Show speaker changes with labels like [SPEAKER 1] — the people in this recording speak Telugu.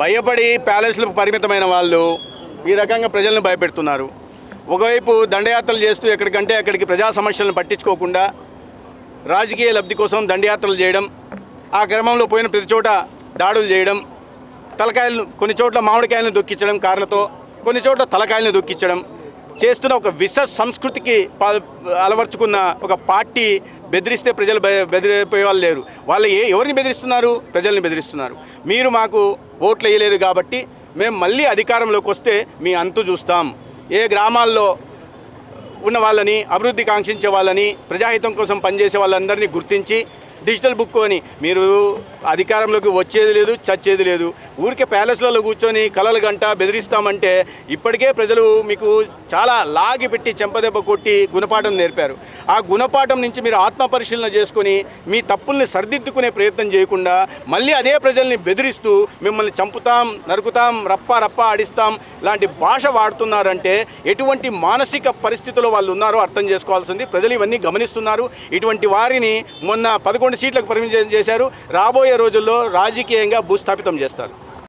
[SPEAKER 1] భయపడి ప్యాలెస్లకు పరిమితమైన వాళ్ళు ఈ రకంగా ప్రజలను భయపెడుతున్నారు. ఒకవైపు దండయాత్రలు చేస్తూ ఎక్కడికంటే అక్కడికి ప్రజా సమస్యలను పట్టించుకోకుండా రాజకీయ లబ్ధి కోసం దండయాత్రలు చేయడం ఆ క్రమంలో పోయిన ప్రతి చోట దాడులు చేయడం తలకాయలను కొన్ని చోట్ల మామిడికాయలను దొక్కించడం కార్లతో కొన్ని చోట్ల తలకాయలను దొక్కించడం చేస్తున్న ఒక విష సంస్కృతికి అలవర్చుకున్న ఒక పార్టీ బెదిరిస్తే ప్రజలు బెదిరిపోయే వాళ్ళు లేరు. వాళ్ళు ఏ ఎవరిని బెదిరిస్తున్నారు? ప్రజల్ని బెదిరిస్తున్నారు. మీరు మాకు ఓట్లు వేయలేదు కాబట్టి మేము మళ్ళీ అధికారంలోకి వస్తే మీ అంతు చూస్తాం. ఏ గ్రామాల్లో ఉన్న వాళ్ళని అభివృద్ధి కాంక్షించే వాళ్ళని ప్రజాహితం కోసం పనిచేసే వాళ్ళందరినీ గుర్తించి డిజిటల్ బుక్ అని. మీరు అధికారంలోకి వచ్చేది లేదు చచ్చేది లేదు. ఊరికే ప్యాలెస్లలో కూర్చొని కలలు గంట బెదిరిస్తామంటే ఇప్పటికే ప్రజలు మీకు చాలా లాగి పెట్టి చెంపదెబ్బ కొట్టి గుణపాఠం నేర్పారు. ఆ గుణపాఠం నుంచి మీరు ఆత్మ పరిశీలన చేసుకొని మీ తప్పుల్ని సరిదిద్దుకునే ప్రయత్నం చేయకుండా మళ్ళీ అదే ప్రజల్ని బెదిరిస్తూ మిమ్మల్ని చంపుతాం నరుకుతాం రప్ప రప్ప ఆడిస్తాం లాంటి భాష వాడుతున్నారంటే ఎటువంటి మానసిక పరిస్థితిలో వాళ్ళు ఉన్నారో అర్థం చేసుకోవాల్సింది. ప్రజలు ఇవన్నీ గమనిస్తున్నారు. ఇటువంటి వారిని మొన్న పదకొండు సీట్లకు పరిమితం చేశారు. రాబోయే రోజుల్లో రాజకీయంగా భూస్థాపితం చేస్తారు.